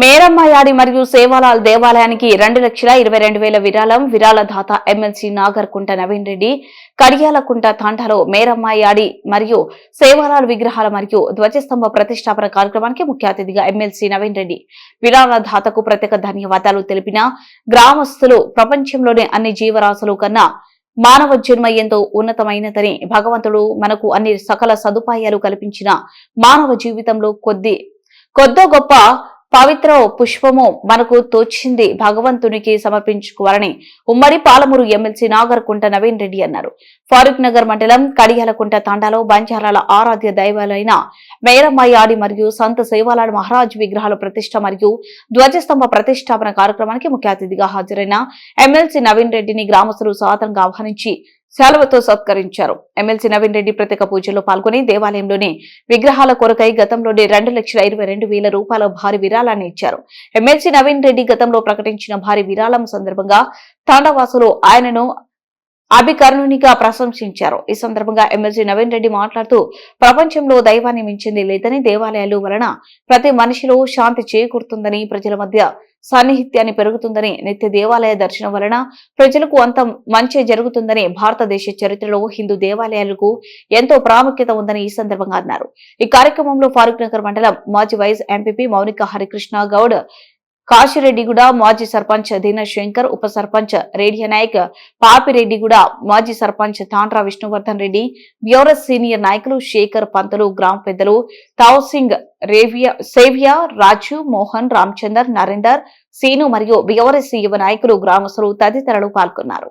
మేరమ్మయాడి మరియు సేవాలాల్ దేవాలయానికి రెండు లక్షల ఇరవై రెండు వేల విరాళం విరాళదాత ఎమ్మెల్సీ నాగర్కుంట నవీన్ రెడ్డి కడియాలకుంట తాండాలో మేరమ్మయాడి మరియు సేవాలాల్ విగ్రహాల మరియు ధ్వజస్తంభ ప్రతిష్టాపన కార్యక్రమానికి ముఖ్య అతిథిగా ఎమ్మెల్సీ నవీన్ రెడ్డి. విరాళదాతకు ప్రత్యేక ధన్యవాదాలు తెలిపిన గ్రామస్తులు ప్రపంచంలోని అన్ని జీవరాశులు కన్నా మానవ జన్మ ఎంతో ఉన్నతమైనదని భగవంతుడు మనకు అన్ని సకల సదుపాయాలు కల్పించిన మానవ జీవితంలో కొద్ది కొద్దో గొప్ప పవిత్ర పుష్పము మనకు తోచింది భగవంతునికి సమర్పించుకోవాలని ఉమ్మడి పాలమూరు ఎమ్మెల్సీ నాగర్కుంట నవీన్ రెడ్డి అన్నారు. ఫారూక్ నగర్ మండలం కడియాలకుంట తాండాలో బంజారాల ఆరాధ్య దైవాలైన మేరమ్మయాడి మరియు సంత సేవాలాల్ మహారాజ్ విగ్రహాల ప్రతిష్ట మరియు ధ్వజస్తంభ ప్రతిష్టాపన కార్యక్రమానికి ముఖ్య అతిథిగా హాజరైన ఎమ్మెల్సీ నవీన్ రెడ్డిని గ్రామస్తులు సాదరంగా ఆహ్వానించి శాలువతో సత్కరించారు. ఎమ్మెల్సీ నవీన్ రెడ్డి ప్రత్యేక పూజలో పాల్గొని దేవాలయంలోని విగ్రహాల కొరకై గతంలోని రెండు లక్షల ఇరవై రెండు వేల రూపాయల భారీ విరాళాన్ని ఇచ్చారు. ఎమ్మెల్సీ నవీన్ రెడ్డి గతంలో ప్రకటించిన భారీ విరాళం సందర్భంగా తాండవాసులు ఆయనను అభికర్ణునిగా ప్రశంసించారు. ఈ సందర్భంగా ఎమ్మెల్సీ నవీన్ రెడ్డి మాట్లాడుతూ ప్రపంచంలో దైవాన్ని మించింది లేదని దేవాలయాలు వలన ప్రతి మనిషిలో శాంతి చేకూరుతుందని ప్రజల మధ్య సాన్నిహిత్యాన్ని పెరుగుతుందని నిత్య దేవాలయ దర్శనం వలన ప్రజలకు అంత మంచి జరుగుతుందని భారతదేశ చరిత్రలో హిందూ దేవాలయాలకు ఎంతో ప్రాముఖ్యత ఉందని ఈ సందర్భంగా అన్నారు. ఈ కార్యక్రమంలో ఫారూక్ నగర్ మండలం మాజీ వైస్ ఎంపీపీ మౌనిక హరికృష్ణ గౌడ్ కాశిరెడ్డిగూడ మాజీ సర్పంచ్ దీన శంకర్ ఉప సర్పంచ్ రేడియా నాయక్ పాపిరెడ్డిగూడ మాజీ సర్పంచ్ తాండ్రా విష్ణువర్ధన్ రెడ్డి బ్యూరస్ సీనియర్ నాయకులు శేఖర్ పంతులు గ్రామ పెద్దలు తావసింగ్ రేవియా సేవియా రాజు మోహన్ రామచందర్ నరేందర్ సీను మరియు బియోరస్ యువ నాయకులు గ్రామస్తులు తదితరులు పాల్గొన్నారు.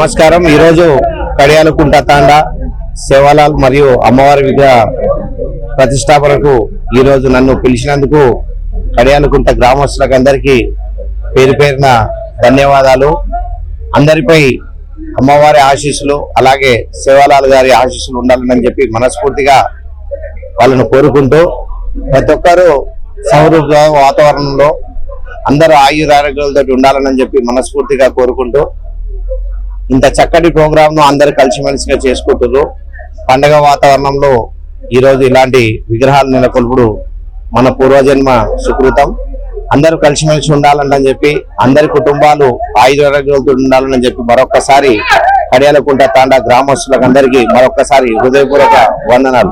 నమస్కారం. ఈరోజు కడియాలకుంట తాండ సేవాలాల్ మరియు అమ్మవారి విగ్రహ ప్రతిష్టాపనకు ఈరోజు నన్ను పిలిచినందుకు కడియాలకుంట గ్రామస్తులకు అందరికీ పేరు పేరున ధన్యవాదాలు. అందరిపై అమ్మవారి ఆశీస్సులు అలాగే సేవాలాల్ గారి ఆశీస్సులు ఉండాలని చెప్పి మనస్ఫూర్తిగా వాళ్ళను కోరుకుంటూ ప్రతి ఒక్కరూ సౌహృద వాతావరణంలో అందరూ ఆయురారోగ్యాలతో ఉండాలని చెప్పి మనస్ఫూర్తిగా కోరుకుంటూ ఇంత చక్కటి ప్రోగ్రామ్ను అందరు కలిసిమెలిసిగా చేసుకుంటున్నారు పండగ వాతావరణంలో ఈ రోజు ఇలాంటి విగ్రహాలు నెలకొల్పుడు మన పూర్వజన్మ సుకృతం. అందరూ కలిసిమెలిసి ఉండాలని చెప్పి అందరి కుటుంబాలు ఆయురారోగ్యాలతో ఉండాలని చెప్పి మరొక్కసారి కడియాలకుంట తాండా గ్రామస్తులకు అందరికీ మరొక్కసారి హృదయపూర్వక వందనాలు.